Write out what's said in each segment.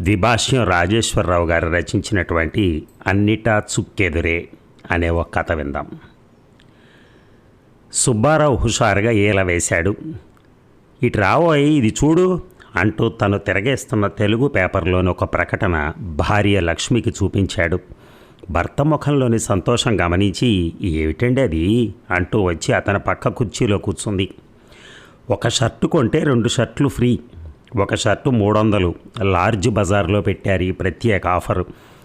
ద్విభాష్యం రాజేశ్వరరావు గారు రచించినటువంటి అన్నిటా చుక్కెదురే అనే ఒక కథ విందాం. సుబ్బారావు హుషారుగా ఈల వేశాడు. ఇటు రావోయ్ ఇది చూడు అంటూ తను తిరగేస్తున్న తెలుగు పేపర్లోని ఒక ప్రకటన భార్య లక్ష్మికి చూపించాడు. భర్త ముఖంలోని సంతోషం గమనించి ఏమిటండి అది? అంటూ వచ్చి అతని పక్క కుర్చీలో కూర్చుంది. ఒక షర్టు కొంటే రెండు షర్ట్లు ఫ్రీ. ఒక షర్టు మూడు వందలు లార్జ్ బజార్లో పెట్టారు ఈ ప్రత్యేక ఆఫర్.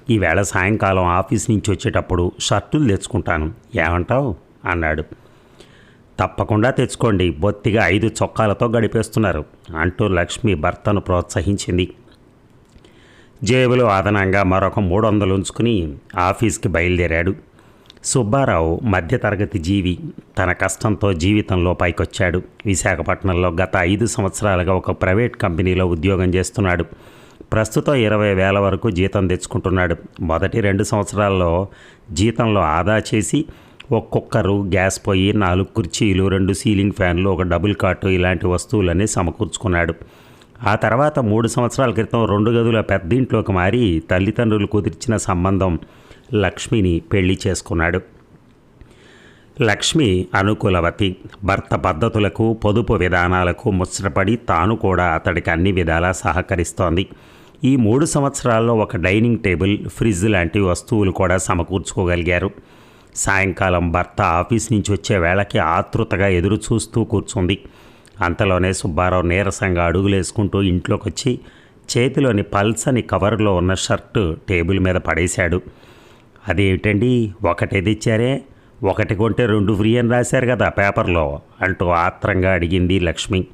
ఈవేళ సాయంకాలం ఆఫీస్ నుంచి వచ్చేటప్పుడు షర్టులు తెచ్చుకుంటాను. ఏమంటావు? అన్నాడు. తప్పకుండా తెచ్చుకోండి. బొత్తిగా ఐదు చొక్కాలతో గడిపేస్తున్నారు. అంటూ లక్ష్మి భర్తను ప్రోత్సహించింది. జేబులో అదనంగా మరొక మూడు వందలు ఉంచుకుని ఆఫీస్కి బయలుదేరాడు. సుబ్బారావు మధ్యతరగతి జీవి. తన కష్టంతో జీవితంలో పైకొచ్చాడు. విశాఖపట్నంలో గత ఐదు సంవత్సరాలుగా ఒక ప్రైవేట్ కంపెనీలో ఉద్యోగం చేస్తున్నాడు. ప్రస్తుతం ఇరవై వేల వరకు జీతం తెచ్చుకుంటున్నాడు. మొదటి రెండు సంవత్సరాల్లో జీతంలో ఆదా చేసి ఒక కుక్కరు గ్యాస్ పొయ్యి నాలుగు కుర్చీలు రెండు సీలింగ్ ఫ్యాన్లు ఒక డబుల్ కాటు ఇలాంటి వస్తువులన్నీ సమకూర్చుకున్నాడు. ఆ తర్వాత మూడు సంవత్సరాల క్రితం రెండు గదుల పెద్ద ఇంట్లోకి మారి తల్లిదండ్రులు కుదిర్చిన సంబంధం లక్ష్మిని పెళ్ళి చేసుకున్నాడు. లక్ష్మి అనుకూలవతి. భర్త పద్ధతులకు పొదుపు విధానాలకు ముచ్చటపడి తాను కూడా అతడికి అన్ని విధాలా సహకరిస్తోంది. ఈ మూడు సంవత్సరాల్లో ఒక డైనింగ్ టేబుల్ ఫ్రిడ్జ్ లాంటి వస్తువులు కూడా సమకూర్చుకోగలిగారు. సాయంకాలం భర్త ఆఫీస్ నుంచి వచ్చే వేళకి ఆతృతగా ఎదురు చూస్తూ కూర్చుంది. అంతలోనే సుబ్బారావు నీరసంగా అడుగులేసుకుంటూ ఇంట్లోకి వచ్చి చేతిలోని పల్సని కవర్లో ఉన్న షర్టు టేబుల్ మీద పడేశాడు. అదేమిటండి? ఒకటే తెచ్చారే? ఒకటి కొంటే రెండు ఫ్రీ అని రాశారు కదా పేపర్లో అంటూ ఆత్రంగా అడిగింది లక్ష్మి.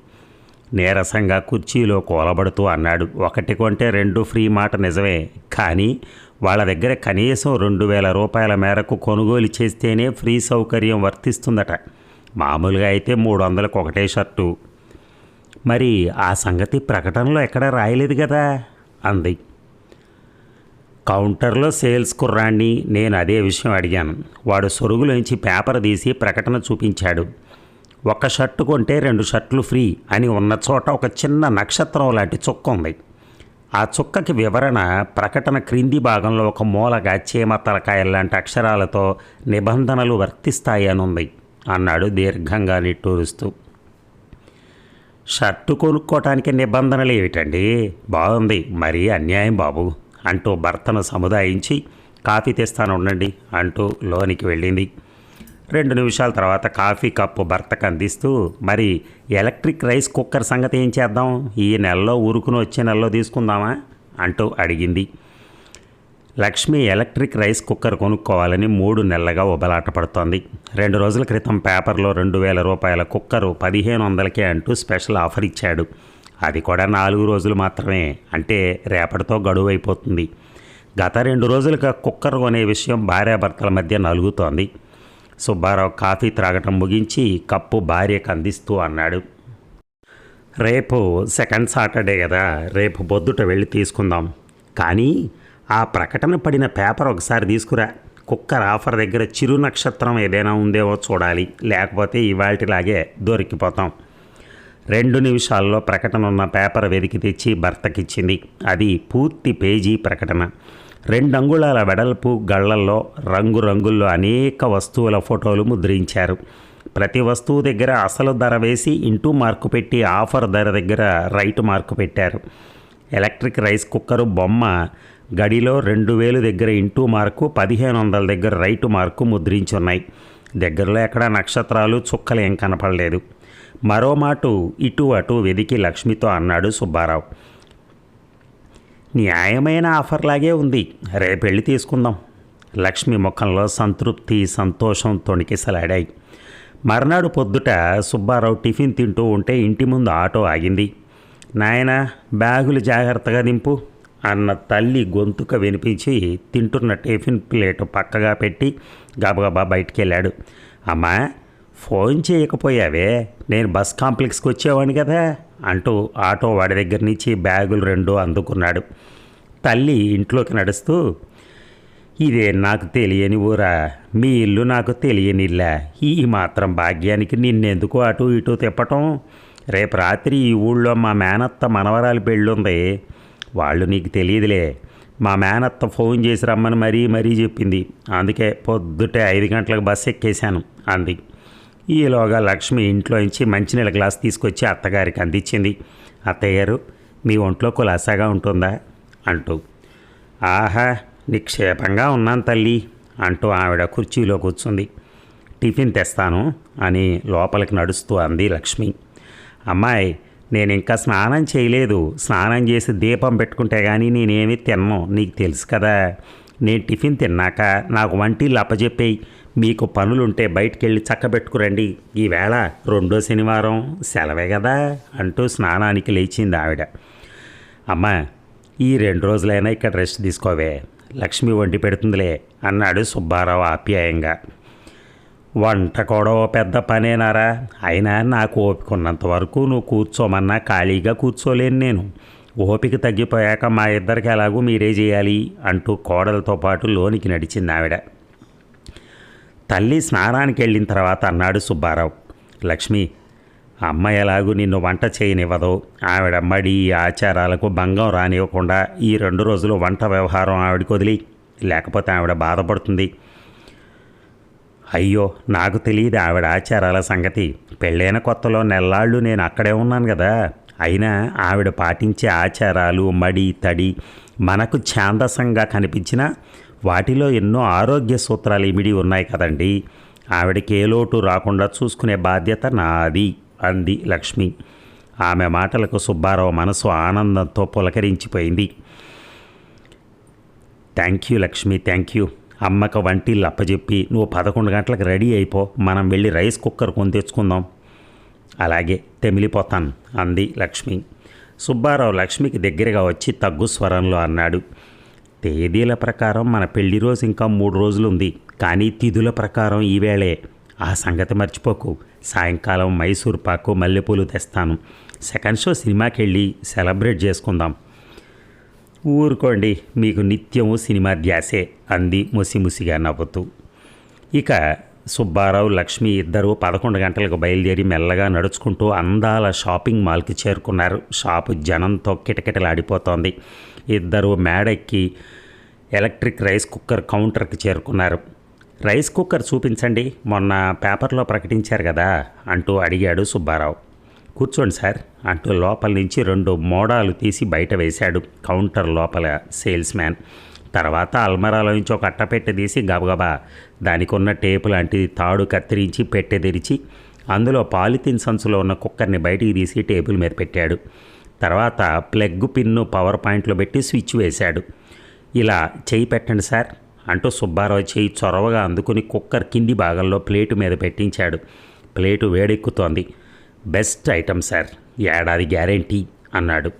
నీరసంగా కుర్చీలో కూలబడుతూ అన్నాడు. ఒకటి కొంటే రెండు ఫ్రీ మాట నిజమే కానీ వాళ్ళ దగ్గర కనీసం రెండు వేల రూపాయల మేరకు కొనుగోలు చేస్తేనే ఫ్రీ సౌకర్యం వర్తిస్తుందట. మామూలుగా అయితే మూడు వందలకు ఒకటే షర్టు. మరి ఆ సంగతి ప్రకటనలో ఎక్కడ రాయలేదు కదా? అంది. కౌంటర్లో సేల్స్ కుర్రాన్ని నేను అదే విషయం అడిగాను. వాడు సొరుగులోంచి పేపర్ తీసి ప్రకటన చూపించాడు. ఒక షర్టు కొంటే రెండు షర్ట్లు ఫ్రీ అని ఉన్న చోట ఒక చిన్న నక్షత్రం లాంటి చుక్క ఉంది. ఆ చుక్కకి వివరణ ప్రకటన క్రింది భాగంలో ఒక మూలగా చీమ తలకాయల లాంటి అక్షరాలతో నిబంధనలు వర్తిస్తాయి ఉంది అన్నాడు దీర్ఘంగా నిట్టూరుస్తూ. షర్టు కొనుక్కోవటానికి నిబంధనలు ఏమిటండి? బాగుంది. మరీ అన్యాయం బాబు. అంటూ భర్తను సముదాయించి కాఫీ తెస్తాను ఉండండి అంటూ లోనికి వెళ్ళింది. రెండు నిమిషాల తర్వాత కాఫీ కప్పు భర్తకు అందిస్తూ మరి ఎలక్ట్రిక్ రైస్ కుక్కర్ సంగతి ఏం చేద్దాం? ఈ నెలలో ఊరుకుని వచ్చే నెలలో తీసుకుందామా? అంటూ అడిగింది. లక్ష్మి ఎలక్ట్రిక్ రైస్ కుక్కర్ కొనుక్కోవాలని మూడు నెలలుగా ఉబలాట పడుతోంది. రెండు రోజుల క్రితం పేపర్లో రెండు వేల రూపాయల కుక్కరు పదిహేను వందలకే అంటూ స్పెషల్ ఆఫర్ ఇచ్చాడు. అది కూడా నాలుగు రోజులు మాత్రమే. అంటే రేపటితో గడువు అయిపోతుంది. గత రెండు రోజులుగా కుక్కర్ కొనే విషయం భార్యాభర్తల మధ్య నలుగుతోంది. సుబ్బారావు కాఫీ త్రాగటం ముగించి కప్పు భార్యకు అందిస్తూ అన్నాడు. రేపు సెకండ్ సాటర్డే కదా రేపు పొద్దుట వెళ్ళి తీసుకుందాం. కానీ ఆ ప్రకటన పడిన పేపర్ ఒకసారి తీసుకురా. కుక్కర్ ఆఫర్ దగ్గర చిరు నక్షత్రం ఏదైనా ఉందేమో చూడాలి. లేకపోతే ఇవాళలాగే దొరికిపోతాం. రెండు నిమిషాల్లో ప్రకటన ఉన్న పేపర్ వెతికి తెచ్చి భర్తకిచ్చింది. అది పూర్తి పేజీ ప్రకటన. రెండు అంగుళాల వెడల్పు గళ్ళల్లో రంగురంగుల్లో అనేక వస్తువుల ఫోటోలు ముద్రించారు. ప్రతి వస్తువు దగ్గర అసలు ధర వేసి ఇంటూ మార్కు పెట్టి ఆఫర్ ధర దగ్గర రైట్ మార్కు పెట్టారు. ఎలక్ట్రిక్ రైస్ కుక్కరు బొమ్మ గడిలో రెండు వేలు దగ్గర ఇంటూ మార్కు పదిహేను వందల దగ్గర రైటు మార్కు ముద్రించి ఉన్నాయి దగ్గరలో ఎక్కడ నక్షత్రాలు చుక్కలు ఏం కనపడలేదు. మరో మాటు ఇటు అటు వెదికి లక్ష్మితో అన్నాడు సుబ్బారావు. న్యాయమైన ఆఫర్ లాగే ఉంది. రేపెళ్ళి తీసుకుందాం. లక్ష్మి ముఖంలో సంతృప్తి సంతోషం తొణికిసలాడాయి. మర్నాడు పొద్దుట సుబ్బారావు టిఫిన్ తింటూ ఉంటే ఇంటి ముందు ఆటో ఆగింది. నాయన బ్యాగులు జాగ్రత్తగా దింపు అన్న తల్లి గొంతుక వినిపించి తింటున్న టిఫిన్ ప్లేట్ పక్కగా పెట్టి గబగబా బయటికి వెళ్ళాడు అమ్మా ఫోన్ చేయకపోయావే? నేను బస్ కాంప్లెక్స్కి వచ్చేవాడిని కదా? అంటూ ఆటో వాడి దగ్గర నుంచి బ్యాగులు రెండు అందుకున్నాడు. తల్లి ఇంట్లోకి నడుస్తూ ఇదే నాకు తెలియని ఊరా? మీ ఇల్లు నాకు తెలియని ఇల్లా ఈ మాత్రం భాగ్యానికి నిన్నెందుకు అటు ఇటు తిప్పటం? రేపు రాత్రి ఈ ఊళ్ళో మా మేనత్త మనవరాలు పెళ్ళుంది. వాళ్ళు నీకు తెలియదులే. మా మేనత్త ఫోన్ చేసి రమ్మని మరీ మరీ చెప్పింది. అందుకే పొద్దుటే ఐదు గంటలకు బస్సు ఎక్కేశాను అంది. ఈలోగా లక్ష్మి ఇంట్లోంచి మంచినీళ్ళ గ్లాస్ తీసుకొచ్చి అత్తగారికి అందించింది. అత్తయ్యారు మీ ఒంట్లో కులాసాగా ఉంటుందా? అంటూ. ఆహా నిక్షేపంగా ఉన్నాను తల్లి అంటూ ఆవిడ కుర్చీలో కూర్చుంది. టిఫిన్ తెస్తాను అని లోపలికి నడుస్తూ అంది లక్ష్మి. అమ్మాయి నేను ఇంకా స్నానం చేయలేదు. స్నానం చేసి దీపం పెట్టుకుంటే కానీ నేనేమి తిన్ను నీకు తెలుసు కదా. నేను టిఫిన్ తిన్నాక నాకు వంటిల్లు అప్పచెప్పేయి మీకు పనులుంటే బయటికెళ్ళి చక్కబెట్టుకురండి. ఈవేళ రెండో శనివారం. సెలవే కదా అంటూ స్నానానికి లేచింది ఆవిడ. అమ్మా ఈ రెండు రోజులైనా ఇక్కడ రెస్ట్ తీసుకోవే. లక్ష్మి వండి పెడుతుందిలే అన్నాడు సుబ్బారావు ఆప్యాయంగా. వంట కూడా ఓ పెద్ద పనేనారా? అయినా నాకు ఓపిక ఉన్నంత వరకు నువ్వు కూర్చోమన్నా ఖాళీగా కూర్చోలేను నేను. ఓపిక తగ్గిపోయాక మా ఇద్దరికి ఎలాగూ మీరే చేయాలి అంటూ కోడలతో పాటు లోనికి నడిచింది ఆవిడ. తల్లి స్నానానికి వెళ్ళిన తర్వాత అన్నాడు సుబ్బారావు. లక్ష్మి అమ్మ ఎలాగూ నిన్ను వంట చేయనివ్వదు. ఆవిడ మడి ఆచారాలకు భంగం రానివ్వకుండా ఈ రెండు రోజులు వంట వ్యవహారం ఆవిడకి వదిలి లేకపోతే ఆవిడ బాధపడుతుంది. అయ్యో నాకు తెలియదు ఆవిడ ఆచారాల సంగతి. పెళ్ళైన కొత్తలో నెల్లాళ్ళు నేను అక్కడే ఉన్నాను కదా. అయినా ఆవిడ పాటించే ఆచారాలు మడి తడి మనకు ఛాందసంగా కనిపించిన వాటిలో ఎన్నో ఆరోగ్య సూత్రాలు ఇమిడి ఉన్నాయి కదండి. ఆవిడకి ఏ లోటు రాకుండా చూసుకునే బాధ్యత నాది అంది లక్ష్మి. ఆమె మాటలకు సుబ్బారావు మనసు ఆనందంతో పులకరించిపోయింది. Thank you Lakshmi thank you. అమ్మకు వంటిల్లు అప్పచెప్పి నువ్వు పదకొండు గంటలకు రెడీ అయిపో మనం వెళ్ళి రైస్ కుక్కర్ కొని తెచ్చుకుందాం. అలాగే తెమిలిపోతాను అంది లక్ష్మి. సుబ్బారావు లక్ష్మికి దగ్గరగా వచ్చి తగ్గు స్వరంలో అన్నాడు. తేదీల ప్రకారం మన పెళ్ళి రోజు ఇంకా మూడు రోజులు ఉంది కానీ తిథుల ప్రకారం ఈవేళే ఆ సంగతి మర్చిపోకు. సాయంకాలం మైసూర్ పాకు మల్లెపూలు తెస్తాను. సెకండ్ షో సినిమాకి వెళ్ళి సెలబ్రేట్ చేసుకుందాం. ఊరుకోండి మీకు నిత్యము సినిమా ధ్యాసే అంది ముసిముసిగా నవ్వుతూ. ఇక సుబ్బారావు లక్ష్మి ఇద్దరు పదకొండు గంటలకు బయలుదేరి మెల్లగా నడుచుకుంటూ అందాల షాపింగ్ మాల్కి చేరుకున్నారు. షాపు జనంతో కిటకిటలాడిపోతోంది. ఇద్దరు మేడెక్కి ఎలక్ట్రిక్ రైస్ కుక్కర్ కౌంటర్కి చేరుకున్నారు. రైస్ కుక్కర్ చూపించండి మొన్న పేపర్లో ప్రకటించారు కదా అంటూ అడిగాడు సుబ్బారావు. కూర్చోండి సార్ అంటూ లోపల నుంచి రెండు మోడాలు తీసి బయట వేశాడు కౌంటర్ లోపల సేల్స్ మ్యాన్. తర్వాత అల్మరాలో నుంచి ఒక అట్టపెట్టె తీసి గబగబా దానికి ఉన్న టేపు లాంటిది తాడు కత్తిరించి పెట్టె తెరిచి అందులో పాలిథిన్ సంచులో ఉన్న కుక్కర్ని బయటికి తీసి టేబుల్ మీద పెట్టాడు. తర్వాత ప్లగ్ పిన్ను పవర్ పాయింట్లో పెట్టి స్విచ్ వేశాడు. ఇలా చేయి పెట్టండి సార్ అంటూ సుబ్బారావు చేయి చొరవగా అందుకుని కుక్కర్ కింది భాగంలో ప్లేటు మీద పెట్టించాడు. ప్లేటు వేడెక్కుతోంది. బెస్ట్ ఐటమ్ సార్ ఏడాది గ్యారెంటీ అన్నాడు.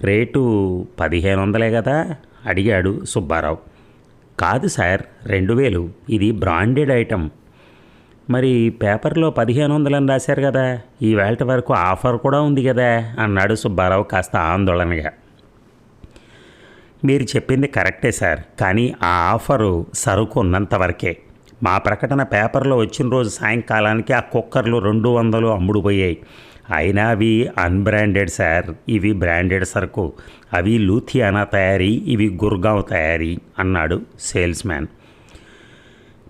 రేటు పదిహేను వందలే కదా అడిగాడు సుబ్బారావు. కాదు సార్ రెండు వేలు. ఇది బ్రాండెడ్ ఐటెం మరి పేపర్లో పదిహేను వందలని రాశారు కదా ఈ వేళ వరకు ఆఫర్ కూడా ఉంది కదా అన్నాడు సుబ్బారావు కాస్త ఆందోళనగా. మీరు చెప్పింది కరెక్టే సార్ కానీ ఆ ఆఫరు సరుకు ఉన్నంత వరకే. మా ప్రకటన పేపర్లో వచ్చిన రోజు సాయంకాలానికి ఆ కుక్కర్లు రెండు వందలు అమ్ముడుపోయాయి. అయినా అవి అన్బ్రాండెడ్ సార్ ఇవి బ్రాండెడ్ సరుకు అవి లూథియానా తయారీ ఇవి గుర్గావ్ తయారీ అన్నాడు సేల్స్ మ్యాన్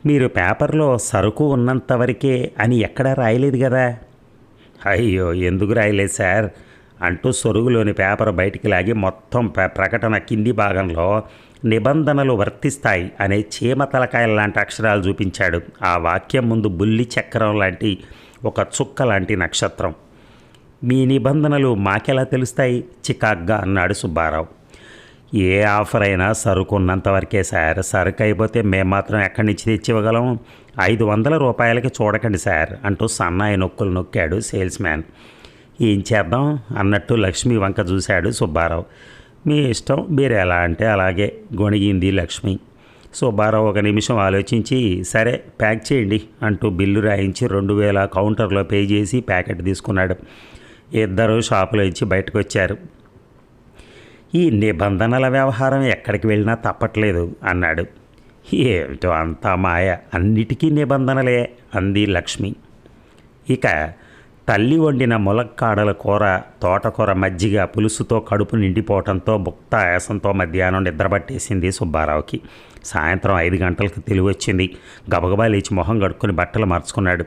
మీరు పేపర్లో సరుకు ఉన్నంత వరకే అని ఎక్కడా రాయలేదు కదా? అయ్యో ఎందుకు రాయలేదు సార్ అంటూ సొరుగులోని పేపర్ బయటికి లాగి మొత్తం ప్ర- ప్రకటన కింది భాగంలో నిబంధనలు వర్తిస్తాయి అనే చీమ తలకాయల లాంటి అక్షరాలు చూపించాడు. ఆ వాక్యం ముందు బుల్లి చక్రం లాంటి ఒక చుక్క లాంటి నక్షత్రం. మీ నిబంధనలు మాకెలా తెలుస్తాయి? చికాగ్గా అన్నాడు సుబ్బారావు. ఏ ఆఫర్ అయినా సరుకు వరకే సార్. సరుకు అయిపోతే మేము మాత్రం ఎక్కడి నుంచి తెచ్చివ్వగలం? ఐదు వందల రూపాయలకి చూడకండి సార్ అంటూ సన్నాయి నొక్కులు నొక్కాడు సేల్స్ మ్యాన్ ఏం చేద్దాం? అన్నట్టు లక్ష్మి వంక చూశాడు సుబ్బారావు. మీ ఇష్టం మీరు ఎలా అంటే అలాగే గొణిగింది లక్ష్మి. సుబ్బారావు ఒక నిమిషం ఆలోచించి సరే ప్యాక్ చేయండి అంటూ బిల్లు రాయించి రెండు వేల కౌంటర్లో పే చేసి ప్యాకెట్ తీసుకున్నాడు. ఇద్దరు షాపులో ఇచ్చి బయటకు వచ్చారు ఈ నిబంధనల వ్యవహారం ఎక్కడికి వెళ్ళినా తప్పట్లేదు అన్నాడు. ఏమిటో అంతా మాయ. అన్నిటికీ నిబంధనలే అంది లక్ష్మి. ఇక తల్లి వండిన ములక్కాడల కూర తోటకూర మజ్జిగ పులుసుతో కడుపు నిండిపోవటంతో బుక్త ఆయాసంతో మధ్యాహ్నం నిద్రపట్టేసింది సుబ్బారావుకి. సాయంత్రం ఐదు గంటలకు తెలివి వచ్చింది గబగబా లేచి మొహం కడుక్కొని బట్టలు మార్చుకున్నాడు.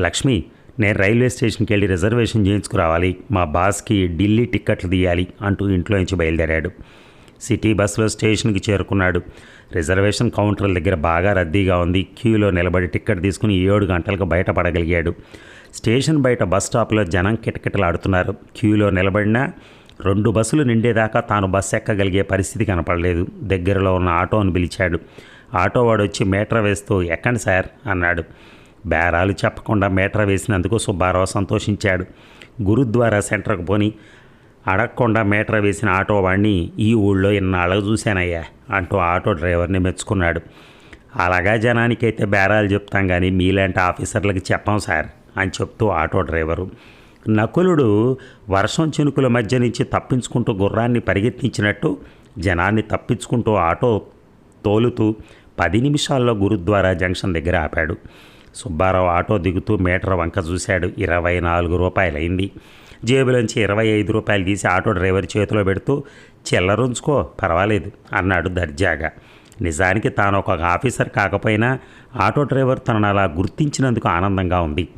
లక్ష్మి నేను రైల్వే స్టేషన్కి వెళ్ళి రిజర్వేషన్ చేయించుకురావాలి. మా బాస్కి ఢిల్లీ టిక్కెట్లు తీయాలి అంటూ ఇంట్లో నుంచి బయలుదేరాడు. సిటీ బస్సులో స్టేషన్కి చేరుకున్నాడు. రిజర్వేషన్ కౌంటర్ల దగ్గర బాగా రద్దీగా ఉంది. క్యూలో నిలబడి టిక్కెట్ తీసుకుని ఏడు గంటలకు బయటపడగలిగాడు. స్టేషన్ బయట బస్ స్టాప్లో జనం కిటకిటలాడుతున్నారు. క్యూలో నిలబడినా రెండు బస్సులు నిండేదాకా తాను బస్సు ఎక్కగలిగే పరిస్థితి కనపడలేదు. దగ్గరలో ఉన్న ఆటోను పిలిచాడు. ఆటో వాడు వచ్చి మీటర్ వేస్తూ ఎక్కండి సార్ అన్నాడు. బేరాలు చెప్పకుండా మీటర్ వేసినందుకు సుబ్బారావు సంతోషించాడు. గురుద్వారా సెంటర్కు పోని అడగకుండా మీటర్ వేసిన ఆటో వాడిని ఈ ఊళ్ళో ఇన్నాళ్ళకు చూశానయ్యా అంటూ ఆటో డ్రైవర్ని మెచ్చుకున్నాడు. అలాగా జనానికైతే బేరాలు చెప్తాం కానీ మీలాంటి ఆఫీసర్లకు చెప్పం సార్ అని చెప్తూ ఆటో డ్రైవరు. నకులుడు వర్షం చినుకుల మధ్య నుంచి తప్పించుకుంటూ గుర్రాన్ని పరిగెత్తించినట్టు జనాన్ని తప్పించుకుంటూ ఆటో తోలుతూ పది నిమిషాల్లో గురుద్వారా జంక్షన్ దగ్గర ఆపాడు. సుబ్బారావు ఆటో దిగుతూ మీటర్ వంక చూశాడు. ఇరవై నాలుగు రూపాయలైంది. జేబులోంచి ఇరవై ఐదు రూపాయలు తీసి ఆటో డ్రైవర్ చేతిలో పెడుతూ చిల్లరుంచుకో పర్వాలేదు అన్నాడు దర్జాగా. నిజానికి తాను ఒక ఆఫీసర్ కాకపోయినా ఆటో డ్రైవర్ తనను అలా గుర్తించినందుకు ఆనందంగా ఉంది.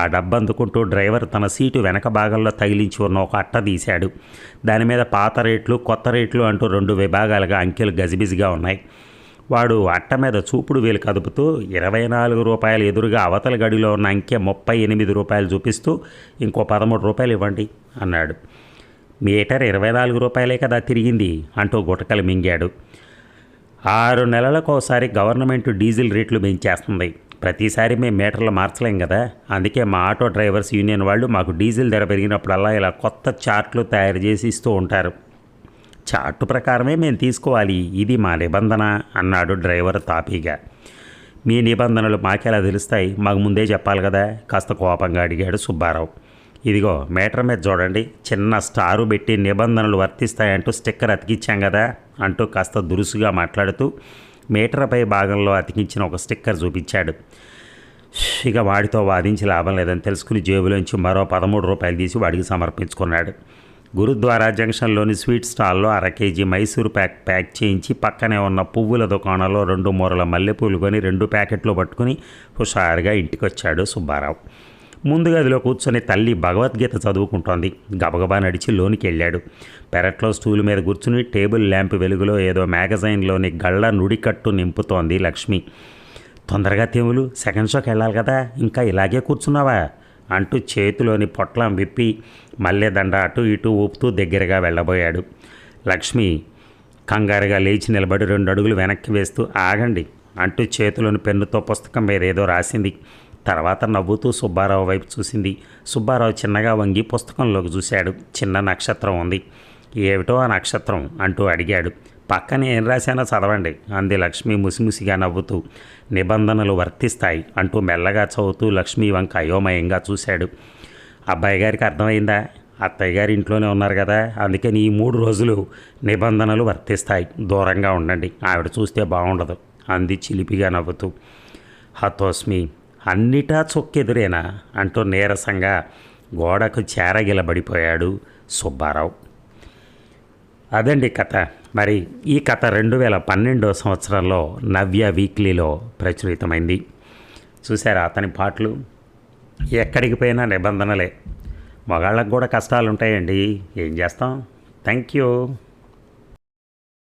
ఆ డబ్బు అందుకుంటూ డ్రైవర్ తన సీటు వెనక భాగంలో తగిలించి ఉన్న ఒక అట్ట తీశాడు. దాని మీద పాత రేట్లు కొత్త రేట్లు అంటూ రెండు విభాగాలుగా అంకెలు గజిబిజిగా ఉన్నాయి. వాడు అట్ట మీద చూపుడు వేలు కదుపుతూ ఇరవై నాలుగు రూపాయలు ఎదురుగా అవతల గడిలో ఉన్న అంకె ముప్పై ఎనిమిది రూపాయలు చూపిస్తూ ఇంకో పదమూడు రూపాయలు ఇవ్వండి అన్నాడు. మీటర్ ఇరవై నాలుగు రూపాయలే కదా తిరిగింది అంటూ గుటకలు మింగాడు. ఆరు నెలలకోసారి గవర్నమెంట్ డీజిల్ రేట్లు పెంచేస్తుంది. ప్రతిసారి మేము మీటర్లు మార్చలేం కదా. అందుకే మా ఆటో డ్రైవర్స్ యూనియన్ వాళ్ళు మాకు డీజిల్ ధర పెరిగినప్పుడల్లా ఇలా కొత్త చార్ట్లు తయారు చేసి ఇస్తూ ఉంటారు. చార్టు ప్రకారమే మేము తీసుకోవాలి. ఇది మా నిబంధన అన్నాడు డ్రైవర్ తాపీగా. మీ నిబంధనలు మాకెలా తెలుస్తాయి? మాకు ముందే చెప్పాలి కదా? కాస్త కోపంగా అడిగాడు సుబ్బారావు. ఇదిగో మీటర్ మీద చూడండి. చిన్న స్టారు పెట్టి నిబంధనలు వర్తిస్తాయంటూ స్టిక్కర్ అతికిచ్చాం కదా? అంటూ కాస్త దురుసుగా మాట్లాడుతూ మీటర్పై భాగంలో అతికించిన ఒక స్టిక్కర్ చూపించాడు. ఇక వాడితో వాదించి లాభం లేదని తెలుసుకుని జేబులోంచి మరో పదమూడు రూపాయలు తీసి వాడికి సమర్పించుకున్నాడు. గురుద్వారా జంక్షన్లోని స్వీట్ స్టాల్లో అర కేజీ మైసూరు ప్యాక్ ప్యాక్ చేయించి పక్కనే ఉన్న పువ్వుల దుకాణంలో రెండు మూరల మల్లెపూలు కొని రెండు ప్యాకెట్లు పట్టుకుని హుషారుగా ఇంటికొచ్చాడు సుబ్బారావు. ముందు గదిలో కూర్చొని తల్లి భగవద్గీత చదువుకుంటోంది. గబగబా నడిచి లోనికి వెళ్ళాడు పెరట్లో స్టూల్ మీద కూర్చుని టేబుల్ ల్యాంప్ వెలుగులో ఏదో మ్యాగజైన్లోని గళ్ళ నుడికట్టు నింపుతోంది లక్ష్మి. తొందరగా తెములు సెకండ్ షోకి వెళ్ళాలి కదా ఇంకా ఇలాగే కూర్చున్నావా? అంటూ చేతిలోని పొట్లం విప్పి మల్లెదండ అటు ఇటు ఊపుతూ దగ్గరగా వెళ్ళబోయాడు. లక్ష్మి కంగారుగా లేచి నిలబడి రెండు అడుగులు వెనక్కి వేస్తూ ఆగండి అంటూ చేతిలోని పెన్నుతో పుస్తకం మీద ఏదో రాసింది. తర్వాత నవ్వుతూ సుబ్బారావు వైపు చూసింది. సుబ్బారావు చిన్నగా వంగి పుస్తకంలోకి చూశాడు. చిన్న నక్షత్రం ఉంది. ఏమిటో ఆ నక్షత్రం? అంటూ అడిగాడు. పక్కన ఏం రాశానో చదవండి. అంది లక్ష్మి ముసిముసిగా నవ్వుతూ. నిబంధనలు వర్తిస్తాయి అంటూ మెల్లగా చదువుతూ లక్ష్మి వంక అయోమయంగా చూశాడు. అబ్బాయి గారికి అర్థమైందా? అత్తయ్య గారి ఇంట్లోనే ఉన్నారు కదా అందుకని ఈ మూడు రోజులు నిబంధనలు వర్తిస్తాయి. దూరంగా ఉండండి ఆవిడ చూస్తే బాగుండదు అంది చిలిపిగా నవ్వుతూ. హతోస్మి అన్నిటా చొక్కెదురేనా? అంటూ నీరసంగా గోడకు చేరగిలబడిపోయాడు సుబ్బారావు. అదండి కథ. మరి ఈ కథ రెండు వేల పన్నెండో సంవత్సరంలో నవ్య వీక్లీలో ప్రచురితమైంది. చూసారా అతని పాటలు? ఎక్కడికి పోయినా నిబంధనలే. మగాళ్ళకు కూడా కష్టాలు ఉంటాయండి ఏం చేస్తాం? Thank you.